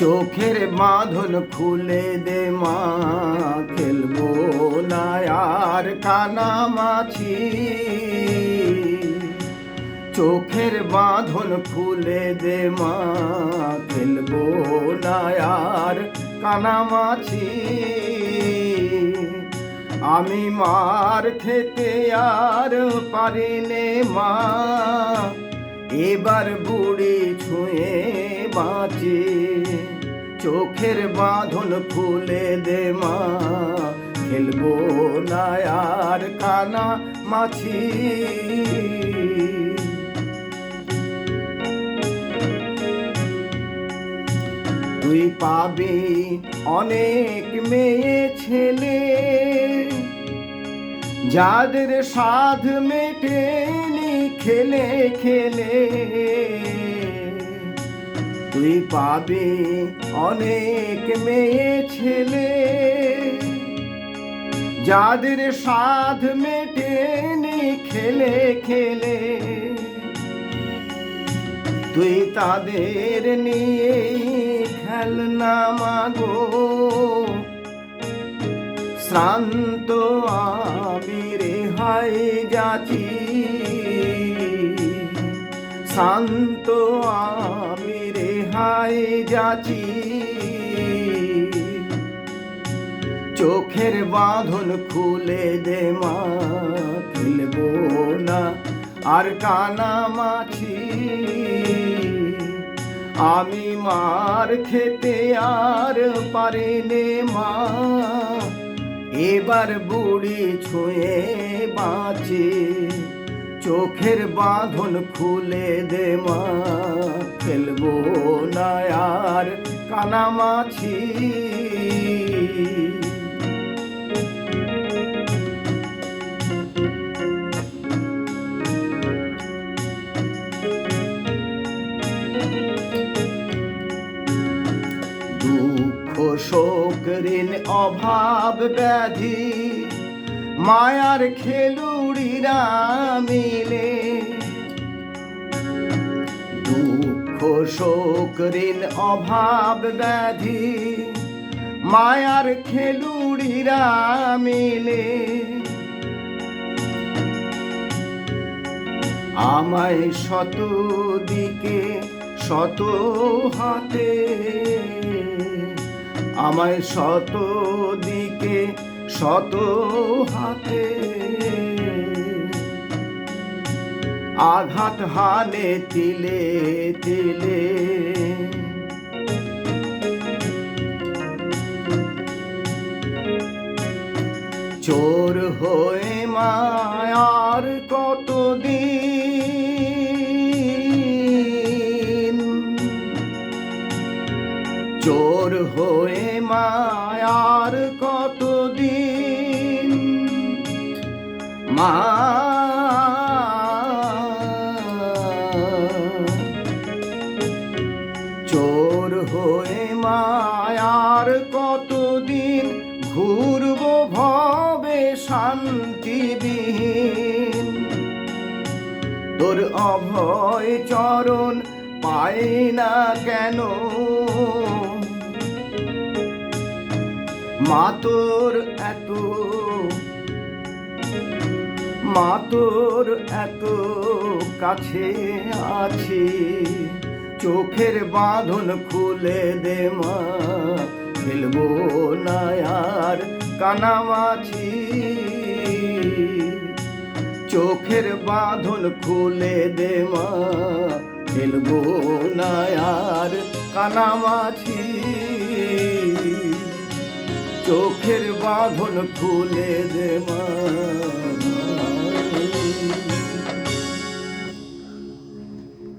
চোখের বাঁধন খুলে দে মা, খেলব না আর কানামাছি চোখের বাঁধন খুলে দে মা, খেলব না আর কানামাছি আমি মার খেতে আর পারি নে মা, এবার বুড়ি ছুঁয়ে বাঁচে। চোখের বাঁধন খুলে দে মা। খেলব না আর কানা মাছি। তুই পাবি অনেক মেয়ে ছেলে, যাদের সাধ মেটেনি খেলে খেলে। তুই পাবি অনেক মেয়ে ছেলে। যাদের সাধ মেটেনি খেলে খেলে, তুই তাদের নিয়ে খেলনা মাগো। শ্রান্ত আমি রেহাই যাচ্ছি শান্ত আমি রেহাই যাচ্ছি? চোখের বাঁধন খুলে দে মা খেলব না আর কানা মাছি। আমি মার খেতে আর পারিনে মা, এবার বুড়ি ছুঁয়ে বাঁচে। চোখের বাঁধন খুলে দে মা। খেলব না আর কানামাছি শোক ঋণ অভাব ব্যাধি মায়ার খেলুড়িরা মিলে দুঃখ, শোক, ঋণ, অভাব, ব্যাধি, মায়ার খেলুড়িরা মিলে আমায় শত দিকে, শত হাতে, আমায় শত দিকে, শত হাতে। আঘাত হানে তিলে তিলে। চোর হয়ে মায়ার কতদিন? চোর হয়ে মায়ার কতদিন? মা চোর হয়ে মায়ার কতদিন ঘুরব ভবে শান্তিবিহীন? তোর অভয় চরণ পাই না কেন? মা তোর এত, মা তোর এত কাছে আছি। চোখের বাঁধন খুলে দে মা। খেলব না আর কানামাছি চোখের বাঁধন খুলে দে মা। খেলব না আর কানামাছি চোখের বাঁধন খুলে দে মা।